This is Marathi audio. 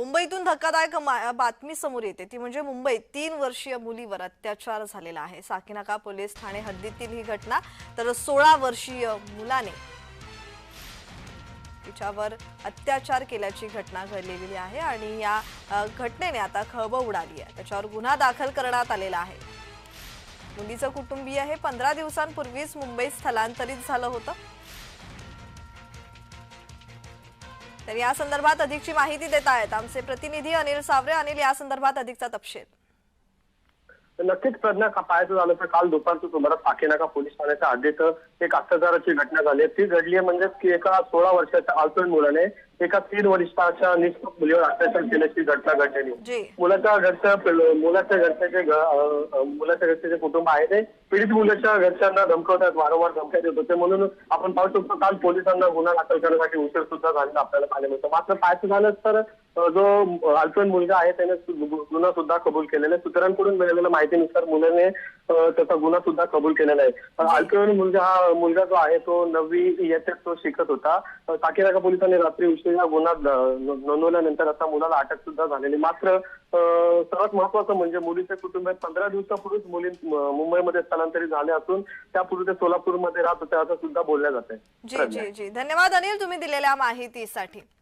मुंबईतून धक्कादायक बातमी समोर येते. ती म्हणजे मुंबईत तीन वर्षीय मुलीवर अत्याचार झालेला आहे. साकीनाका पोलीस ठाणे हद्दीतील ही घटना तर सोळा वर्षीय मुलाने तिच्यावर अत्याचार केल्याची घटना घडलेली आहे आणि या घटनेने आता खळबळ उडाली आहे. त्याच्यावर गुन्हा दाखल करण्यात आलेला आहे. मुलीचं कुटुंबीय हे पंधरा दिवसांपूर्वीच मुंबईत स्थलांतरित झालं होतं. तर या संदर्भात अधिकची माहिती देत आहेत आमचे प्रतिनिधी अनिल सावरे. अनिल या संदर्भात अधिकचा तपशील. नक्कीच प्रज्ञा का पाहायचं झालं तर काल दुपारच्या सुमारास साकेनाका पोलीस ठाण्याच्या हद्दीत एक अत्याचाराची घटना झाली. ती घडली आहे म्हणजे की एका सोळा वर्षाच्या अल्पवयीन मुलाने एका तीन वरिष्ठाच्या निष्पक मुलीवर अत्याचार केल्याची घटना घडलेली मुलाच्या घरच्या मुलाच्या घरचे जे मुलाच्या घरचे जे कुटुंब आहे ते पीडित मुलाच्या घरच्यांना धमकवतात वारंवार धमक्या देत होते. म्हणून आपण पाहू शकतो काल पोलिसांना गुन्हा दाखल करण्यासाठी उशीर सुद्धा झालेला आपल्याला पाहायला मिळतो. मात्र पाहायचं झालं तर जो अल्पवयीन मुलगा आहे त्याने गुन्हा सुद्धा कबूल केलेला आहे. सूत्रांकडून मिळालेल्या माहितीनुसार मुलाने त्याचा गुन्हा सुद्धा कबूल केलेला आहे. अं, अल्पवयीन मुलगा हा मुलगा जो आहे तो नववी इयत्तेत तो शिकत होता. अं, साकीनाका पोलिसांनी रात्री उशिरा गुन्हा नोंदवल्यानंतर आता मुलाला अटक सुद्धा झालेली. मात्र सर्वात महत्वाचं म्हणजे मुलीचे कुटुंब पंधरा दिवसापूर्वीच मुली मुंबईमध्ये स्थलांतरित झाले असून त्यापूर्वी ते सोलापूरमध्ये राहत होते असं सुद्धा बोलल्या जात जी जी जी. धन्यवाद अनिल तुम्ही दिलेल्या माहितीसाठी.